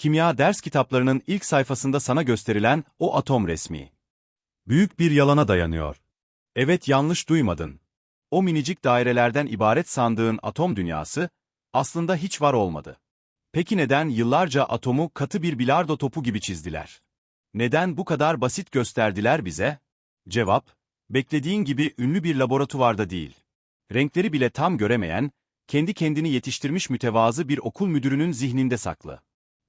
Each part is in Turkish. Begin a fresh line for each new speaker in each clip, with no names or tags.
Kimya ders kitaplarının ilk sayfasında sana gösterilen o atom resmi. Büyük bir yalana dayanıyor. Evet yanlış duymadın. O minicik dairelerden ibaret sandığın atom dünyası, aslında hiç var olmadı. Peki neden yıllarca atomu katı bir bilardo topu gibi çizdiler? Neden bu kadar basit gösterdiler bize? Cevap, beklediğin gibi ünlü bir laboratuvarda değil. Renkleri bile tam göremeyen, kendi kendini yetiştirmiş mütevazı bir okul müdürünün zihninde saklı.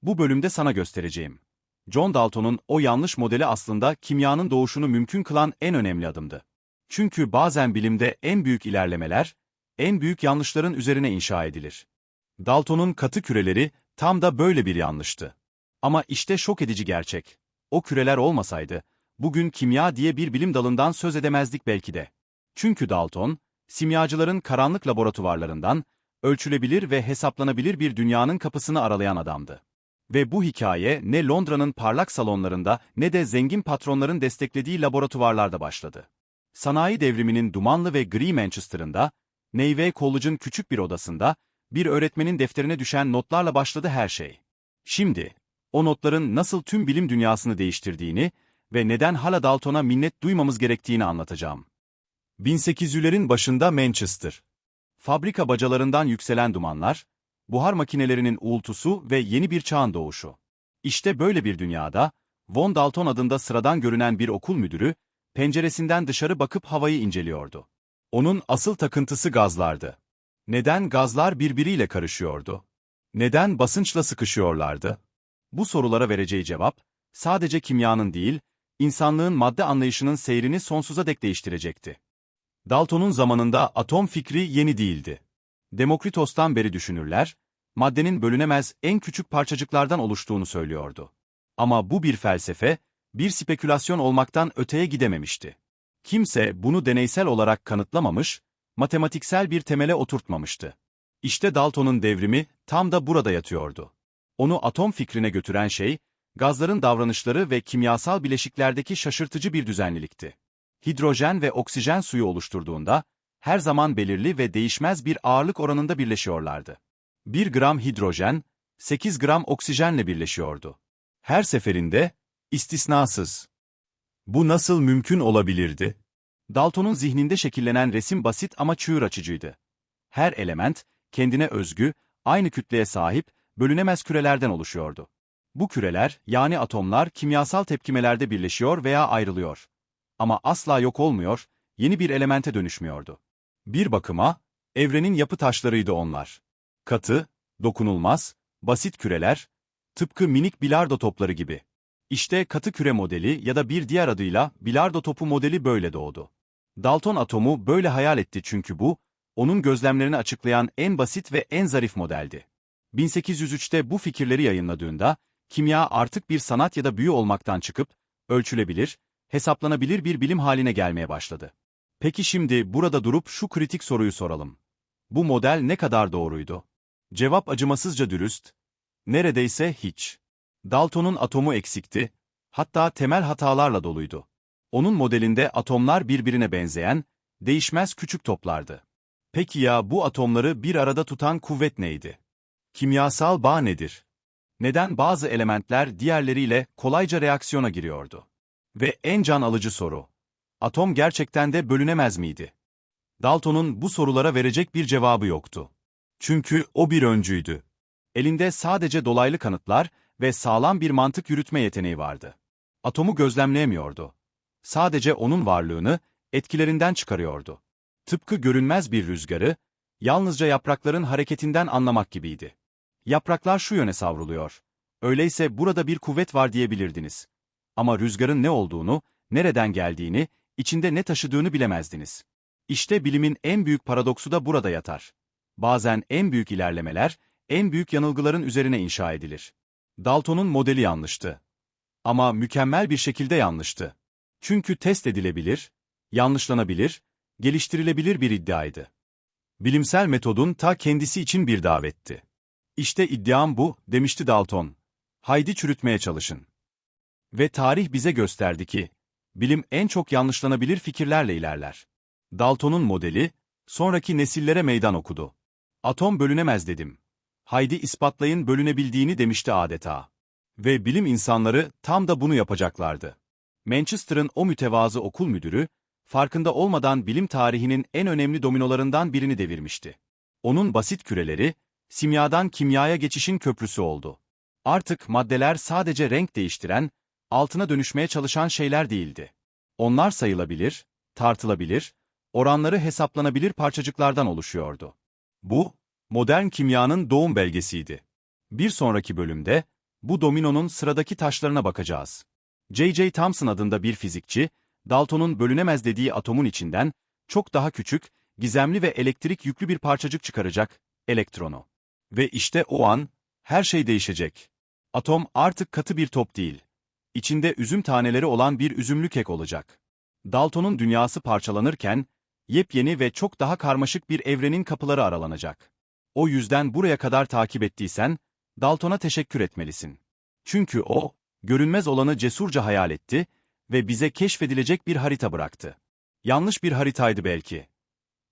Bu bölümde sana göstereceğim. John Dalton'un o yanlış modeli aslında kimyanın doğuşunu mümkün kılan en önemli adımdı. Çünkü bazen bilimde en büyük ilerlemeler, en büyük yanlışların üzerine inşa edilir. Dalton'un katı küreleri tam da böyle bir yanlıştı. Ama işte şok edici gerçek. O küreler olmasaydı, bugün kimya diye bir bilim dalından söz edemezdik belki de. Çünkü Dalton, simyacıların karanlık laboratuvarlarından, ölçülebilir ve hesaplanabilir bir dünyanın kapısını aralayan adamdı. Ve bu hikaye ne Londra'nın parlak salonlarında ne de zengin patronların desteklediği laboratuvarlarda başladı. Sanayi devriminin dumanlı ve gri Manchester'ında, Neyve College'ın küçük bir odasında, bir öğretmenin defterine düşen notlarla başladı her şey. Şimdi, o notların nasıl tüm bilim dünyasını değiştirdiğini ve neden hala Dalton'a minnet duymamız gerektiğini anlatacağım. 1800'lerin başında Manchester. Fabrika bacalarından yükselen dumanlar, buhar makinelerinin uğultusu ve yeni bir çağın doğuşu. İşte böyle bir dünyada, Von Dalton adında sıradan görünen bir okul müdürü, penceresinden dışarı bakıp havayı inceliyordu. Onun asıl takıntısı gazlardı. Neden gazlar birbiriyle karışıyordu? Neden basınçla sıkışıyorlardı? Bu sorulara vereceği cevap, sadece kimyanın değil, insanlığın madde anlayışının seyrini sonsuza dek değiştirecekti. Dalton'un zamanında atom fikri yeni değildi. Demokritos'tan beri düşünürler, maddenin bölünemez en küçük parçacıklardan oluştuğunu söylüyordu. Ama bu bir felsefe, bir spekülasyon olmaktan öteye gidememişti. Kimse bunu deneysel olarak kanıtlamamış, matematiksel bir temele oturtmamıştı. İşte Dalton'un devrimi tam da burada yatıyordu. Onu atom fikrine götüren şey, gazların davranışları ve kimyasal bileşiklerdeki şaşırtıcı bir düzenlilikti. Hidrojen ve oksijen suyu oluşturduğunda, her zaman belirli ve değişmez bir ağırlık oranında birleşiyorlardı. 1 gram hidrojen, 8 gram oksijenle birleşiyordu. Her seferinde, istisnasız. Bu nasıl mümkün olabilirdi? Dalton'un zihninde şekillenen resim basit ama çığır açıcıydı. Her element, kendine özgü, aynı kütleye sahip, bölünemez kürelerden oluşuyordu. Bu küreler, yani atomlar, kimyasal tepkimelerde birleşiyor veya ayrılıyor. Ama asla yok olmuyor, yeni bir elemente dönüşmüyordu. Bir bakıma, evrenin yapı taşlarıydı onlar. Katı, dokunulmaz, basit küreler, tıpkı minik bilardo topları gibi. İşte katı küre modeli ya da bir diğer adıyla bilardo topu modeli böyle doğdu. Dalton atomu böyle hayal etti çünkü bu, onun gözlemlerini açıklayan en basit ve en zarif modeldi. 1803'te bu fikirleri yayınladığında, kimya artık bir sanat ya da büyü olmaktan çıkıp, ölçülebilir, hesaplanabilir bir bilim haline gelmeye başladı. Peki şimdi burada durup şu kritik soruyu soralım. Bu model ne kadar doğruydu? Cevap acımasızca dürüst, neredeyse hiç. Dalton'un atomu eksikti, hatta temel hatalarla doluydu. Onun modelinde atomlar birbirine benzeyen, değişmez küçük toplardı. Peki ya bu atomları bir arada tutan kuvvet neydi? Kimyasal bağ nedir? Neden bazı elementler diğerleriyle kolayca reaksiyona giriyordu? Ve en can alıcı soru. Atom gerçekten de bölünemez miydi? Dalton'un bu sorulara verecek bir cevabı yoktu. Çünkü o bir öncüydü. Elinde sadece dolaylı kanıtlar ve sağlam bir mantık yürütme yeteneği vardı. Atomu gözlemleyemiyordu. Sadece onun varlığını, etkilerinden çıkarıyordu. Tıpkı görünmez bir rüzgarı, yalnızca yaprakların hareketinden anlamak gibiydi. Yapraklar şu yöne savruluyor. Öyleyse burada bir kuvvet var diyebilirdiniz. Ama rüzgarın ne olduğunu, nereden geldiğini, içinde ne taşıdığını bilemezdiniz. İşte bilimin en büyük paradoksu da burada yatar. Bazen en büyük ilerlemeler, en büyük yanılgıların üzerine inşa edilir. Dalton'un modeli yanlıştı. Ama mükemmel bir şekilde yanlıştı. Çünkü test edilebilir, yanlışlanabilir, geliştirilebilir bir iddiaydı. Bilimsel metodun ta kendisi için bir davetti. İşte iddiam bu, demişti Dalton. Haydi çürütmeye çalışın. Ve tarih bize gösterdi ki, bilim en çok yanlışlanabilir fikirlerle ilerler. Dalton'un modeli, sonraki nesillere meydan okudu. Atom bölünemez dedim. Haydi ispatlayın bölünebildiğini demişti adeta. Ve bilim insanları tam da bunu yapacaklardı. Manchester'ın o mütevazı okul müdürü, farkında olmadan bilim tarihinin en önemli dominolarından birini devirmişti. Onun basit küreleri, simyadan kimyaya geçişin köprüsü oldu. Artık maddeler sadece renk değiştiren, altına dönüşmeye çalışan şeyler değildi. Onlar sayılabilir, tartılabilir, oranları hesaplanabilir parçacıklardan oluşuyordu. Bu, modern kimyanın doğum belgesiydi. Bir sonraki bölümde, bu dominonun sıradaki taşlarına bakacağız. J.J. Thomson adında bir fizikçi, Dalton'un bölünemez dediği atomun içinden, çok daha küçük, gizemli ve elektrik yüklü bir parçacık çıkaracak, elektronu. Ve işte o an, her şey değişecek. Atom artık katı bir top değil. İçinde üzüm taneleri olan bir üzümlü kek olacak. Dalton'un dünyası parçalanırken, yepyeni ve çok daha karmaşık bir evrenin kapıları aralanacak. O yüzden buraya kadar takip ettiysen, Dalton'a teşekkür etmelisin. Çünkü o, görünmez olanı cesurca hayal etti ve bize keşfedilecek bir harita bıraktı. Yanlış bir haritaydı belki.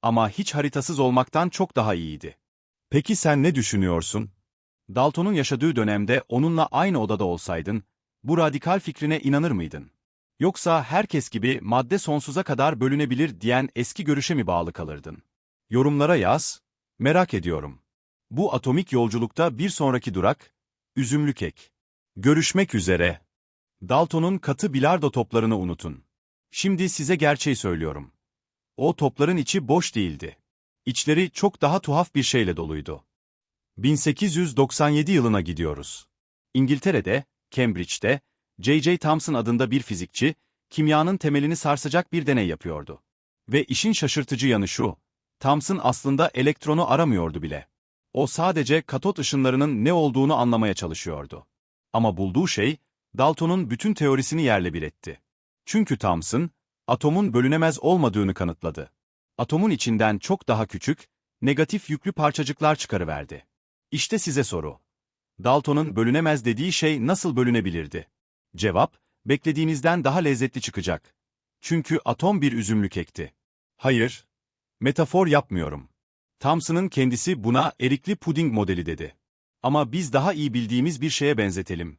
Ama hiç haritasız olmaktan çok daha iyiydi. Peki sen ne düşünüyorsun? Dalton'un yaşadığı dönemde onunla aynı odada olsaydın, bu radikal fikrine inanır mıydın? Yoksa herkes gibi madde sonsuza kadar bölünebilir diyen eski görüşe mi bağlı kalırdın? Yorumlara yaz, merak ediyorum. Bu atomik yolculukta bir sonraki durak, üzümlü kek. Görüşmek üzere. Dalton'un katı bilardo toplarını unutun. Şimdi size gerçeği söylüyorum. O topların içi boş değildi. İçleri çok daha tuhaf bir şeyle doluydu. 1897 yılına gidiyoruz. İngiltere'de, Cambridge'de, J.J. Thomson adında bir fizikçi, kimyanın temelini sarsacak bir deney yapıyordu. Ve işin şaşırtıcı yanı şu, Thomson aslında elektronu aramıyordu bile. O sadece katot ışınlarının ne olduğunu anlamaya çalışıyordu. Ama bulduğu şey, Dalton'un bütün teorisini yerle bir etti. Çünkü Thomson, atomun bölünemez olmadığını kanıtladı. Atomun içinden çok daha küçük, negatif yüklü parçacıklar çıkarıverdi. İşte size soru. Dalton'un bölünemez dediği şey nasıl bölünebilirdi? Cevap, beklediğinizden daha lezzetli çıkacak. Çünkü atom bir üzümlü kekti. Hayır, metafor yapmıyorum. Thomson'ın kendisi buna erikli puding modeli dedi. Ama biz daha iyi bildiğimiz bir şeye benzetelim.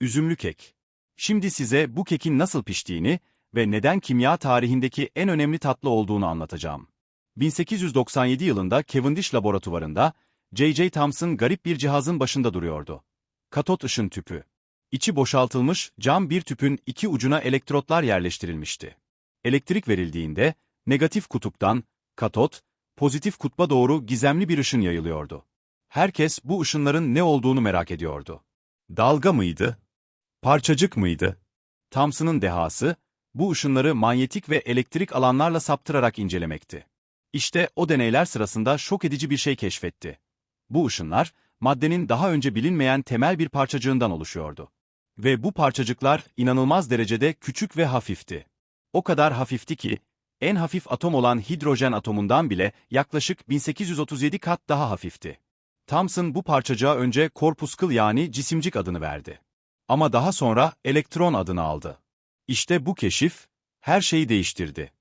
Üzümlü kek. Şimdi size bu kekin nasıl piştiğini ve neden kimya tarihindeki en önemli tatlı olduğunu anlatacağım. 1897 yılında Cavendish laboratuvarında J.J. Thomson garip bir cihazın başında duruyordu. Katot ışın tüpü. İçi boşaltılmış cam bir tüpün iki ucuna elektrotlar yerleştirilmişti. Elektrik verildiğinde negatif kutuptan katot, pozitif kutba doğru gizemli bir ışın yayılıyordu. Herkes bu ışınların ne olduğunu merak ediyordu. Dalga mıydı? Parçacık mıydı? Thomson'ın dehası, bu ışınları manyetik ve elektrik alanlarla saptırarak incelemekti. İşte o deneyler sırasında şok edici bir şey keşfetti. Bu ışınlar, maddenin daha önce bilinmeyen temel bir parçacığından oluşuyordu. Ve bu parçacıklar inanılmaz derecede küçük ve hafifti. O kadar hafifti ki, en hafif atom olan hidrojen atomundan bile yaklaşık 1837 kat daha hafifti. Thomson bu parçacığa önce korpuskıl yani cisimcik adını verdi. Ama daha sonra elektron adını aldı. İşte bu keşif, her şeyi değiştirdi.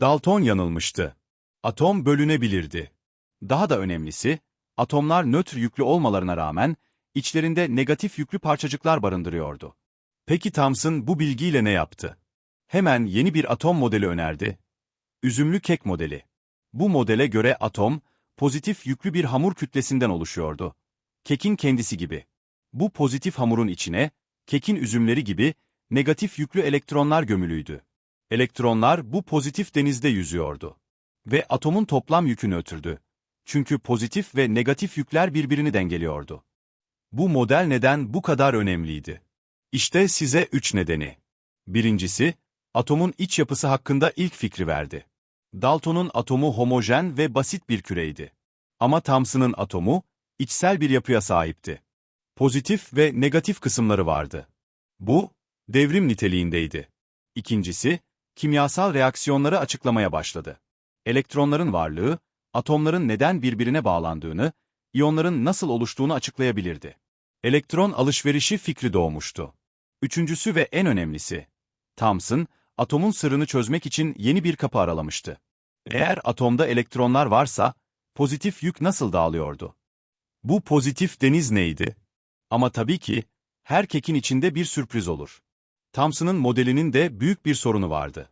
Dalton yanılmıştı. Atom bölünebilirdi. Daha da önemlisi, atomlar nötr yüklü olmalarına rağmen, içlerinde negatif yüklü parçacıklar barındırıyordu. Peki Thomson bu bilgiyle ne yaptı? Hemen yeni bir atom modeli önerdi. Üzümlü kek modeli. Bu modele göre atom, pozitif yüklü bir hamur kütlesinden oluşuyordu. Kekin kendisi gibi. Bu pozitif hamurun içine, kekin üzümleri gibi, negatif yüklü elektronlar gömülüydü. Elektronlar bu pozitif denizde yüzüyordu. Ve atomun toplam yükünü ötürdü. Çünkü pozitif ve negatif yükler birbirini dengeliyordu. Bu model neden bu kadar önemliydi? İşte size üç nedeni. Birincisi, atomun iç yapısı hakkında ilk fikri verdi. Dalton'un atomu homojen ve basit bir küreydi. Ama Thomson'ın atomu, içsel bir yapıya sahipti. Pozitif ve negatif kısımları vardı. Bu, devrim niteliğindeydi. İkincisi, kimyasal reaksiyonları açıklamaya başladı. Elektronların varlığı, atomların neden birbirine bağlandığını, iyonların nasıl oluştuğunu açıklayabilirdi. Elektron alışverişi fikri doğmuştu. Üçüncüsü ve en önemlisi, Thomson, atomun sırrını çözmek için yeni bir kapı aralamıştı. Eğer atomda elektronlar varsa, pozitif yük nasıl dağılıyordu? Bu pozitif deniz neydi? Ama tabii ki, Her kekin içinde bir sürpriz olur. Thomson'ın modelinin de büyük bir sorunu vardı.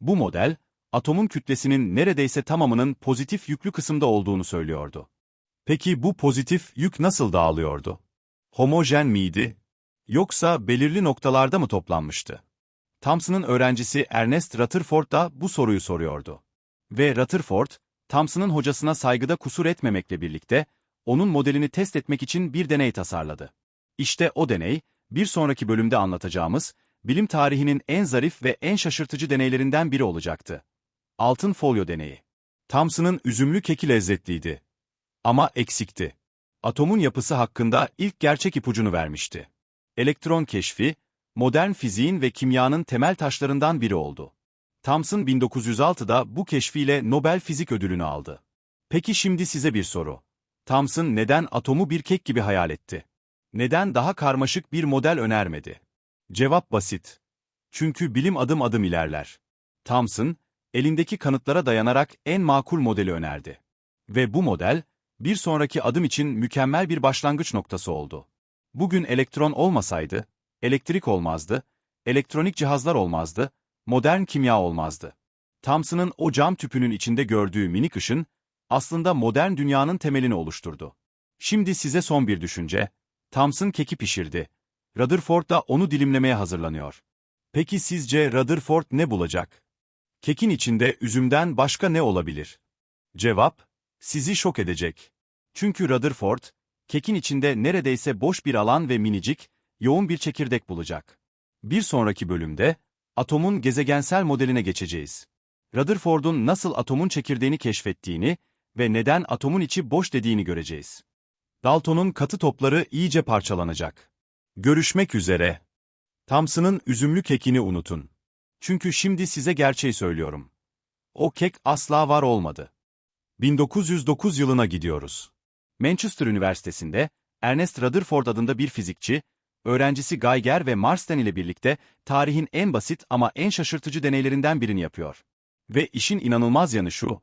Bu model, atomun kütlesinin neredeyse tamamının pozitif yüklü kısımda olduğunu söylüyordu. Peki bu pozitif yük nasıl dağılıyordu? Homojen miydi? Yoksa belirli noktalarda mı toplanmıştı? Thomson'ın öğrencisi Ernest Rutherford da bu soruyu soruyordu. Ve Rutherford, Thomson'ın hocasına saygıda kusur etmemekle birlikte, onun modelini test etmek için bir deney tasarladı. İşte o deney, bir sonraki bölümde anlatacağımız, bilim tarihinin en zarif ve en şaşırtıcı deneylerinden biri olacaktı. Altın folyo deneyi. Thomson'ın üzümlü keki lezzetliydi. Ama eksikti. Atomun yapısı hakkında ilk gerçek ipucunu vermişti. Elektron keşfi, modern fiziğin ve kimyanın temel taşlarından biri oldu. Thomson 1906'da bu keşfiyle Nobel Fizik Ödülünü aldı. Peki şimdi size bir soru. Thomson neden atomu bir kek gibi hayal etti? Neden daha karmaşık bir model önermedi? Cevap basit. Çünkü bilim adım adım ilerler. Thomson, elindeki kanıtlara dayanarak en makul modeli önerdi. Ve bu model, bir sonraki adım için mükemmel bir başlangıç noktası oldu. Bugün elektron olmasaydı, elektrik olmazdı, elektronik cihazlar olmazdı, modern kimya olmazdı. Thomson'ın o cam tüpünün içinde gördüğü minik ışın, aslında modern dünyanın temelini oluşturdu. Şimdi size son bir düşünce. Thomson keki pişirdi. Rutherford da onu dilimlemeye hazırlanıyor. Peki sizce Rutherford ne bulacak? Kekin içinde üzümden başka ne olabilir? Cevap, sizi şok edecek. Çünkü Rutherford, kekin içinde neredeyse boş bir alan ve minicik, yoğun bir çekirdek bulacak. Bir sonraki bölümde, atomun gezegensel modeline geçeceğiz. Rutherford'un nasıl atomun çekirdeğini keşfettiğini ve neden atomun içi boş dediğini göreceğiz. Dalton'un katı topları iyice parçalanacak. Görüşmek üzere. Thomson'ın üzümlü kekini unutun. Çünkü şimdi size gerçeği söylüyorum. O kek asla var olmadı. 1909 yılına gidiyoruz. Manchester Üniversitesi'nde Ernest Rutherford adında bir fizikçi, öğrencisi Geiger ve Marsden ile birlikte tarihin en basit ama en şaşırtıcı deneylerinden birini yapıyor. Ve işin inanılmaz yanı şu,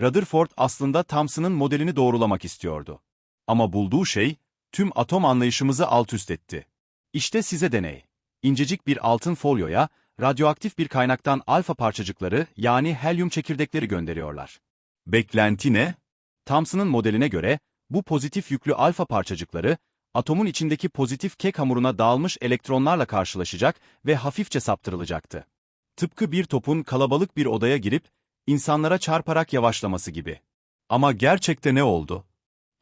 Rutherford aslında Thomson'ın modelini doğrulamak istiyordu. Ama bulduğu şey, tüm atom anlayışımızı alt üst etti. İşte size deney. İncecik bir altın folyoya, radyoaktif bir kaynaktan alfa parçacıkları yani helyum çekirdekleri gönderiyorlar. Beklenti ne? Thomson'ın modeline göre, bu pozitif yüklü alfa parçacıkları, atomun içindeki pozitif kek hamuruna dağılmış elektronlarla karşılaşacak ve hafifçe saptırılacaktı. Tıpkı bir topun kalabalık bir odaya girip, insanlara çarparak yavaşlaması gibi. Ama gerçekte ne oldu?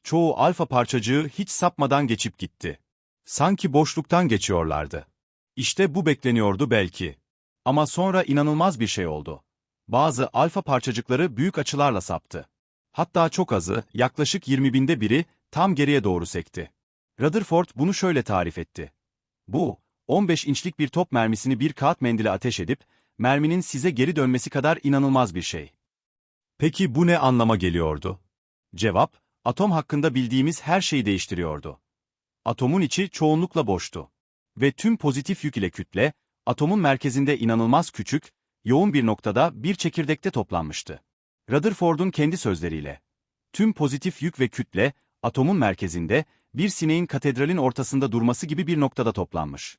Çoğu alfa parçacığı hiç sapmadan geçip gitti. Sanki boşluktan geçiyorlardı. İşte bu bekleniyordu belki. Ama sonra inanılmaz bir şey oldu. Bazı alfa parçacıkları büyük açılarla saptı. Hatta çok azı, yaklaşık 20 binde biri, tam geriye doğru sekti. Rutherford bunu şöyle tarif etti. Bu, 15 inçlik bir top mermisini bir kağıt mendile ateş edip, merminin size geri dönmesi kadar inanılmaz bir şey. Peki bu ne anlama geliyordu? Cevap, atom hakkında bildiğimiz her şeyi değiştiriyordu. Atomun içi çoğunlukla boştu. Ve tüm pozitif yük ile kütle, atomun merkezinde inanılmaz küçük, yoğun bir noktada bir çekirdekte toplanmıştı. Rutherford'un kendi sözleriyle, tüm pozitif yük ve kütle, atomun merkezinde, bir sineğin katedralin ortasında durması gibi bir noktada toplanmış.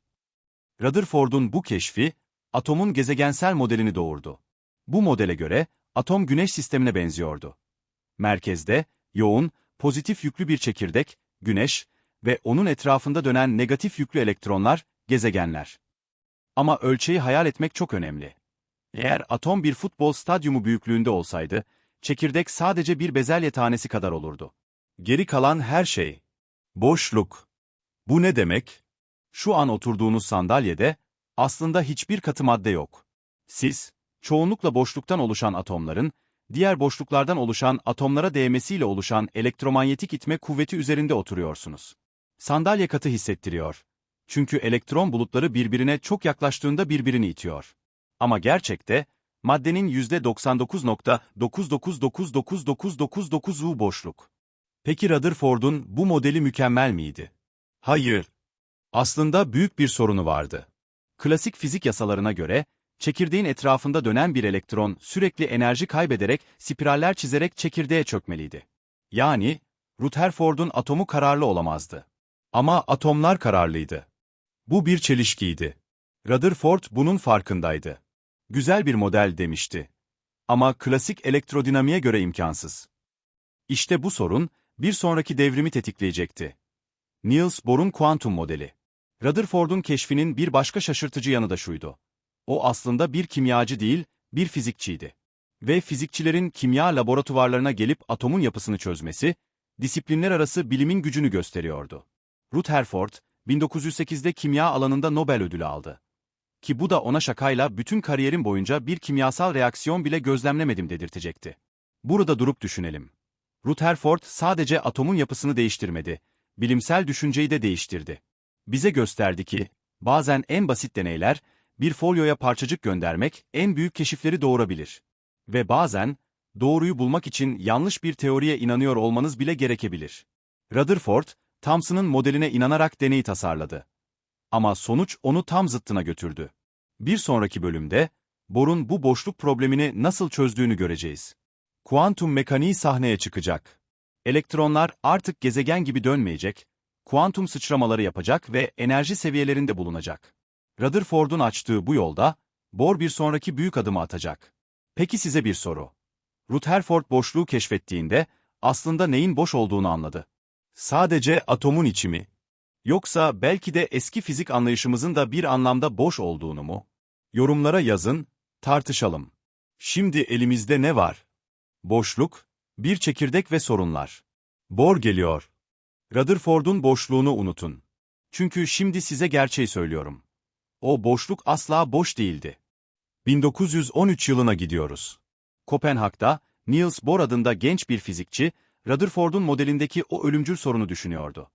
Rutherford'un bu keşfi, atomun gezegensel modelini doğurdu. Bu modele göre, atom güneş sistemine benziyordu. Merkezde, yoğun, pozitif yüklü bir çekirdek, güneş ve onun etrafında dönen negatif yüklü elektronlar, gezegenler. Ama ölçeği hayal etmek çok önemli. Eğer atom bir futbol stadyumu büyüklüğünde olsaydı, çekirdek sadece bir bezelye tanesi kadar olurdu. Geri kalan her şey. Boşluk. Bu ne demek? Şu an oturduğunuz sandalyede, aslında hiçbir katı madde yok. Siz, çoğunlukla boşluktan oluşan atomların, diğer boşluklardan oluşan atomlara değmesiyle oluşan elektromanyetik itme kuvveti üzerinde oturuyorsunuz. Sandalye katı hissettiriyor. Çünkü elektron bulutları birbirine çok yaklaştığında birbirini itiyor. Ama gerçekte, maddenin %99.99999999 boşluk. Peki Rutherford'un bu modeli mükemmel miydi? Hayır. Aslında büyük bir sorunu vardı. Klasik fizik yasalarına göre, çekirdeğin etrafında dönen bir elektron sürekli enerji kaybederek spiraller çizerek çekirdeğe çökmeliydi. Yani, Rutherford'un atomu kararlı olamazdı. Ama atomlar kararlıydı. Bu bir çelişkiydi. Rutherford bunun farkındaydı. Güzel bir model demişti. Ama klasik elektrodinamiğe göre imkansız. İşte bu sorun, bir sonraki devrimi tetikleyecekti. Niels Bohr'un kuantum modeli. Rutherford'un keşfinin bir başka şaşırtıcı yanı da şuydu. O aslında bir kimyacı değil, bir fizikçiydi. Ve fizikçilerin kimya laboratuvarlarına gelip atomun yapısını çözmesi, disiplinler arası bilimin gücünü gösteriyordu. Rutherford, 1908'de kimya alanında Nobel ödülü aldı. Ki bu da ona şakayla bütün kariyerim boyunca bir kimyasal reaksiyon bile gözlemlemedim dedirtecekti. Burada durup düşünelim. Rutherford sadece atomun yapısını değiştirmedi, bilimsel düşünceyi de değiştirdi. Bize gösterdi ki, bazen en basit deneyler, bir folyoya parçacık göndermek en büyük keşifleri doğurabilir. Ve bazen, doğruyu bulmak için yanlış bir teoriye inanıyor olmanız bile gerekebilir. Rutherford, Thomson'ın modeline inanarak deneyi tasarladı. Ama sonuç onu tam zıttına götürdü. Bir sonraki bölümde, Bohr'un bu boşluk problemini nasıl çözdüğünü göreceğiz. Kuantum mekaniği sahneye çıkacak. Elektronlar artık gezegen gibi dönmeyecek, kuantum sıçramaları yapacak ve enerji seviyelerinde bulunacak. Rutherford'un açtığı bu yolda, Bohr bir sonraki büyük adımı atacak. Peki size bir soru. Rutherford boşluğu keşfettiğinde, aslında neyin boş olduğunu anladı. Sadece atomun içi mi? Yoksa belki de eski fizik anlayışımızın da bir anlamda boş olduğunu mu? Yorumlara yazın, tartışalım. Şimdi elimizde ne var? Boşluk, bir çekirdek ve sorunlar. Bohr geliyor. Rutherford'un boşluğunu unutun. Çünkü şimdi size gerçeği söylüyorum. O boşluk asla boş değildi. 1913 yılına gidiyoruz. Kopenhag'da, Niels Bohr adında genç bir fizikçi, Rutherford'un modelindeki o ölümcül sorunu düşünüyordu.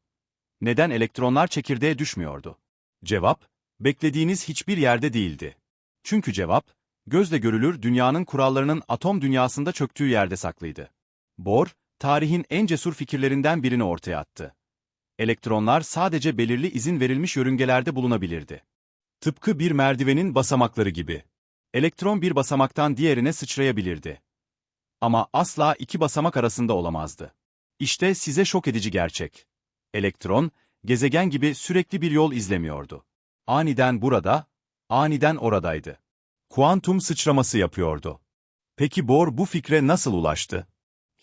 Neden elektronlar çekirdeğe düşmüyordu? Cevap, beklediğiniz hiçbir yerde değildi. Çünkü cevap, gözle görülür dünyanın kurallarının atom dünyasında çöktüğü yerde saklıydı. Bohr, tarihin en cesur fikirlerinden birini ortaya attı. Elektronlar sadece belirli izin verilmiş yörüngelerde bulunabilirdi. Tıpkı bir merdivenin basamakları gibi. Elektron bir basamaktan diğerine sıçrayabilirdi. Ama asla iki basamak arasında olamazdı. İşte size şok edici gerçek. Elektron, gezegen gibi sürekli bir yol izlemiyordu. Aniden burada, aniden oradaydı. Kuantum sıçraması yapıyordu. Peki Bohr bu fikre nasıl ulaştı?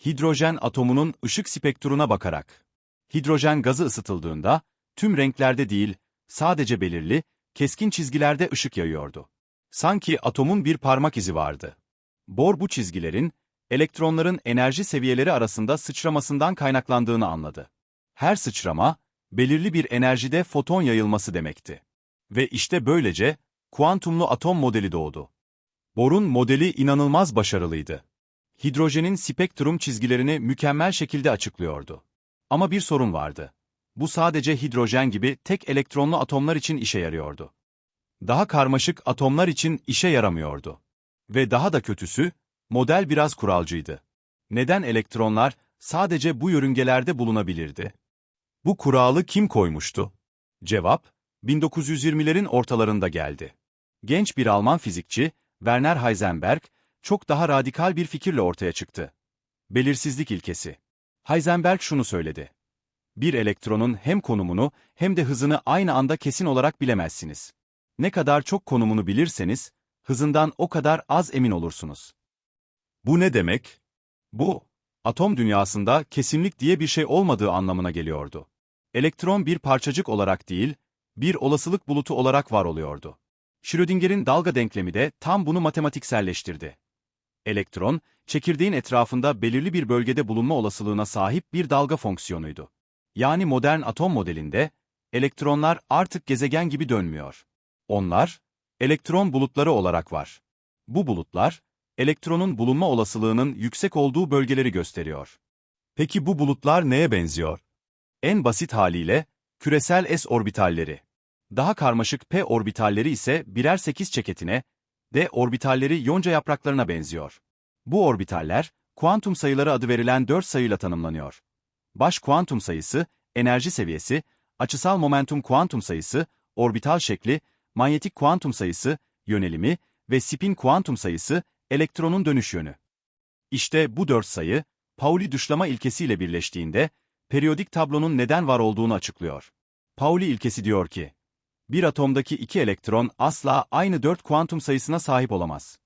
Hidrojen atomunun ışık spektruna bakarak. Hidrojen gazı ısıtıldığında, tüm renklerde değil, sadece belirli, keskin çizgilerde ışık yayıyordu. Sanki atomun bir parmak izi vardı. Bohr bu çizgilerin, elektronların enerji seviyeleri arasında sıçramasından kaynaklandığını anladı. Her sıçrama, belirli bir enerjide foton yayılması demekti. Ve işte böylece, kuantumlu atom modeli doğdu. Bohr'un modeli inanılmaz başarılıydı. Hidrojenin spektrum çizgilerini mükemmel şekilde açıklıyordu. Ama bir sorun vardı. Bu sadece hidrojen gibi tek elektronlu atomlar için işe yarıyordu. Daha karmaşık atomlar için işe yaramıyordu. Ve daha da kötüsü, model biraz kuralcıydı. Neden elektronlar sadece bu yörüngelerde bulunabilirdi? Bu kuralı kim koymuştu? Cevap, 1920'lerin ortalarında geldi. Genç bir Alman fizikçi, Werner Heisenberg, çok daha radikal bir fikirle ortaya çıktı. Belirsizlik ilkesi. Heisenberg şunu söyledi. Bir elektronun hem konumunu hem de hızını aynı anda kesin olarak bilemezsiniz. Ne kadar çok konumunu bilirseniz, hızından o kadar az emin olursunuz. Bu ne demek? Bu, atom dünyasında kesinlik diye bir şey olmadığı anlamına geliyordu. Elektron bir parçacık olarak değil, bir olasılık bulutu olarak var oluyordu. Schrödinger'in dalga denklemi de tam bunu matematikselleştirdi. Elektron, çekirdeğin etrafında belirli bir bölgede bulunma olasılığına sahip bir dalga fonksiyonuydu. Yani modern atom modelinde, elektronlar artık gezegen gibi dönmüyor. Onlar, elektron bulutları olarak var. Bu bulutlar, elektronun bulunma olasılığının yüksek olduğu bölgeleri gösteriyor. Peki bu bulutlar neye benziyor? En basit haliyle, küresel S orbitalleri. Daha karmaşık P orbitalleri ise birer 8 çeketine, D orbitalleri yonca yapraklarına benziyor. Bu orbitaller, kuantum sayıları adı verilen 4 sayıyla tanımlanıyor. Baş kuantum sayısı, enerji seviyesi, açısal momentum kuantum sayısı, orbital şekli, manyetik kuantum sayısı, yönelimi ve spin kuantum sayısı, elektronun dönüş yönü. İşte bu dört sayı, Pauli dışlama ilkesiyle birleştiğinde, periyodik tablonun neden var olduğunu açıklıyor. Pauli ilkesi diyor ki, Bir atomdaki iki elektron asla aynı dört kuantum sayısına sahip olamaz.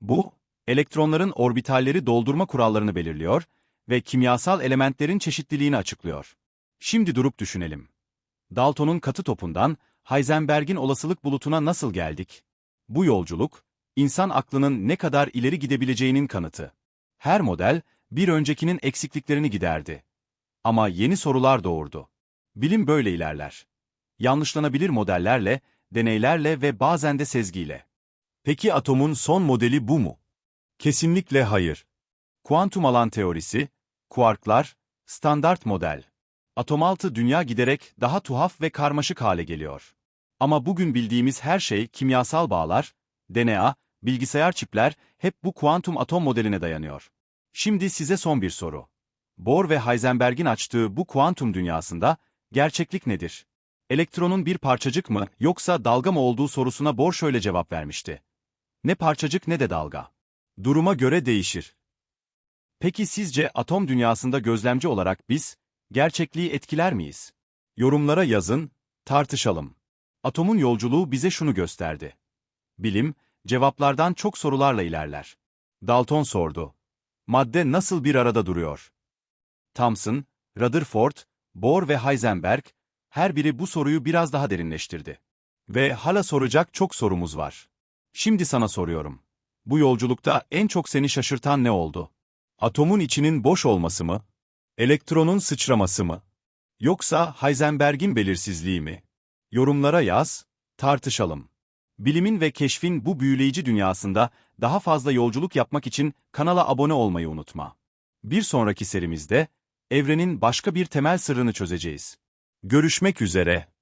Bu, elektronların orbitalleri doldurma kurallarını belirliyor ve kimyasal elementlerin çeşitliliğini açıklıyor. Şimdi durup düşünelim. Dalton'un katı topundan Heisenberg'in olasılık bulutuna nasıl geldik? Bu yolculuk, insan aklının ne kadar ileri gidebileceğinin kanıtı. Her model, bir öncekinin eksikliklerini giderdi. Ama yeni sorular doğurdu. Bilim böyle ilerler. Yanlışlanabilir modellerle, deneylerle ve bazen de sezgiyle. Peki atomun son modeli bu mu? Kesinlikle hayır. Kuantum alan teorisi, kuarklar, standart model. Atomaltı dünya giderek daha tuhaf ve karmaşık hale geliyor. Ama bugün bildiğimiz her şey kimyasal bağlar, DNA, bilgisayar çipler hep bu kuantum atom modeline dayanıyor. Şimdi size son bir soru. Bohr ve Heisenberg'in açtığı bu kuantum dünyasında gerçeklik nedir? Elektronun bir parçacık mı yoksa dalga mı olduğu sorusuna Bohr şöyle cevap vermişti. Ne parçacık ne de dalga. Duruma göre değişir. Peki sizce atom dünyasında gözlemci olarak biz, gerçekliği etkiler miyiz? Yorumlara yazın, tartışalım. Atomun yolculuğu bize şunu gösterdi. Bilim, cevaplardan çok sorularla ilerler. Dalton sordu. Madde nasıl bir arada duruyor? Thomson, Rutherford, Bohr ve Heisenberg, her biri bu soruyu biraz daha derinleştirdi. Ve hala soracak çok sorumuz var. Şimdi sana soruyorum. Bu yolculukta en çok seni şaşırtan ne oldu? Atomun içinin boş olması mı? Elektronun sıçraması mı? Yoksa Heisenberg'in belirsizliği mi? Yorumlara yaz, tartışalım. Bilimin ve keşfin bu büyüleyici dünyasında daha fazla yolculuk yapmak için kanala abone olmayı unutma. Bir sonraki serimizde, evrenin başka bir temel sırrını çözeceğiz. Görüşmek üzere.